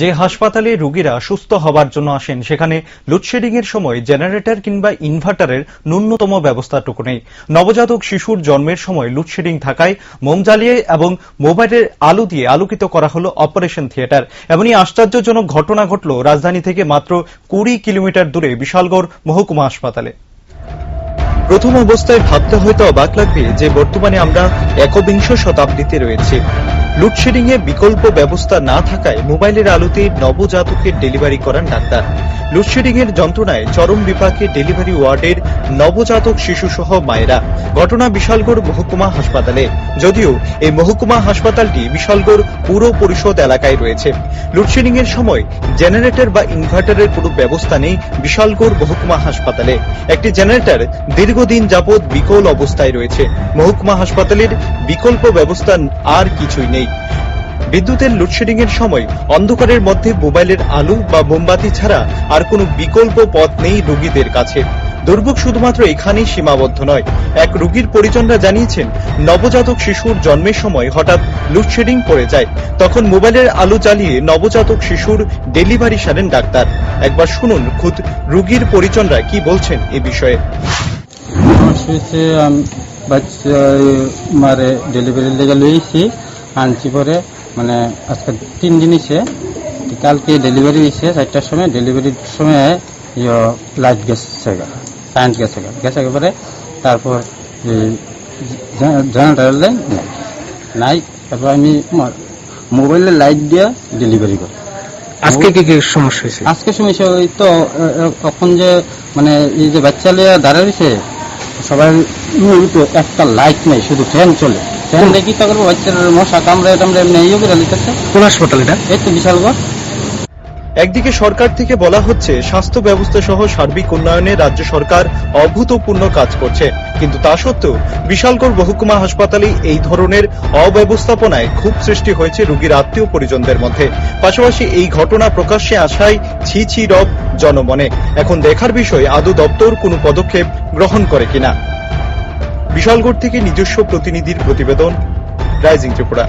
যে হাসপাতালে রোগীরা সুস্থ হবার জন্য আসেন, সেখানে লোডশেডিং এর সময় জেনারেটর কিংবা ইনভার্টারের ন্যূনতম ব্যবস্থাটুকু নেই। নবজাতক শিশুর জন্মের সময় লোডশেডিং থাকায় মোম জ্বালিয়ে এবং মোবাইলের আলো দিয়ে আলোকিত করা হলো অপারেশন থিয়েটার। এমনই আশ্চর্যজনক ঘটনা ঘটল রাজধানী থেকে মাত্র কুড়ি কিলোমিটার দূরে বিশালগড় মহকুমা হাসপাতালে। প্রথম অবস্থায় ভাবতে হয়তো অবাক লাগবে যে বর্তমানে আমরা একবিংশ শতাব্দীতে রয়েছি। লোডশেডিং এ বিকল্প ব্যবস্থা না থাকায় মোবাইলের আলোতে নবজাতকের ডেলিভারি করান ডাক্তার লোডশেডিং এর যন্ত্রণায় চরম বিপাকে ডেলিভারি ওয়ার্ডের নবজাতক শিশু সহ মায়েরা। ঘটনা বিশালগড় মহকুমা হাসপাতালে। যদিও এই মহকুমা হাসপাতালটি বিশালগড় পুর পরিষদ এলাকায় রয়েছে। লোডশেডিং এর সময় জেনারেটর বা ইনভার্টারের কোনো ব্যবস্থা নেই বিশালগড় মহকুমা হাসপাতালে। একটি জেনারেটর দীর্ঘদিন যাবৎ বিকল অবস্থায় রয়েছে। মহকুমা হাসপাতালের বিকল্প ব্যবস্থা আর কিছুই নেই। বিদ্যুতের লোডশেডিং এর সময় অন্ধকারের মধ্যে মোবাইলের আলো বা মোমবাতি ছাড়া আর কোনো বিকল্প পথ নেই রোগীদের কাছে। দুর্ভোগ শুধুমাত্র এখানেই সীমাবদ্ধ নয়। এক রোগীর পরিজনরা জানিয়েছেন, নবজাতক শিশুর জন্মের সময় হঠাৎ লোডশেডিং পড়ে যায়। তখন মোবাইলের আলো জ্বালিয়ে নবজাতক শিশুর ডেলিভারি সারেন ডাক্তার। একবার শুনুন খুদ রোগীর পরিজনরা কি বলছেন এ বিষয়ে। বাচ্চা মারে ডেলিভারি লেগে লইছি, আনছি পরে মানে আজকে তিন দিন হয়েছে কালকে ডেলিভারি হয়েছে চারটার সময় ডেলিভারির সময় ইয়ে লাইট গেছে গা কারেন্ট গেছে গা গেছে পরে তারপর জেনারেটার লাইন নাই। নাই তারপর আমি মোবাইলে লাইট দিয়ে ডেলিভারি করি। আজকে কি কি সমস্যা হয়েছে? আজকে সমস্যা ওই তো তখন যে মানে এই যে বাচ্চা লিয়ে দাঁড়িয়ে রয়েছে সবাই একটা লাইট নেই শুধু ফ্যান চলে। ফ্যান দেখি তা করব বাচ্চার মশা কামড়ে টামড়ে এমনি ইয়ে করে লিখেছে কোন হাসপাতাল এটা? এই তো বিশালগড় একদিকে সরকার থেকে বলা হচ্ছে স্বাস্থ্য ব্যবস্থা সহ সার্বিক উন্নয়নে রাজ্য সরকার অভূতপূর্ণ কাজ করছে। কিন্তু তা সত্ত্বেও বিশালগড় মহকুমা হাসপাতালে এই ধরনের অব্যবস্থাপনায় ক্ষোভ সৃষ্টি হয়েছে রোগীর আত্মীয় পরিজনদের মধ্যে। পাশাপাশি এই ঘটনা প্রকাশ্যে আসায় ছি ছি রব জনমনে। এখন দেখার বিষয় আদৌ দপ্তর কোনো পদক্ষেপ গ্রহণ করে কিনা। বিশালগড় থেকে নিজস্ব প্রতিনিধির প্রতিবেদন রাইজিং ত্রিপুরা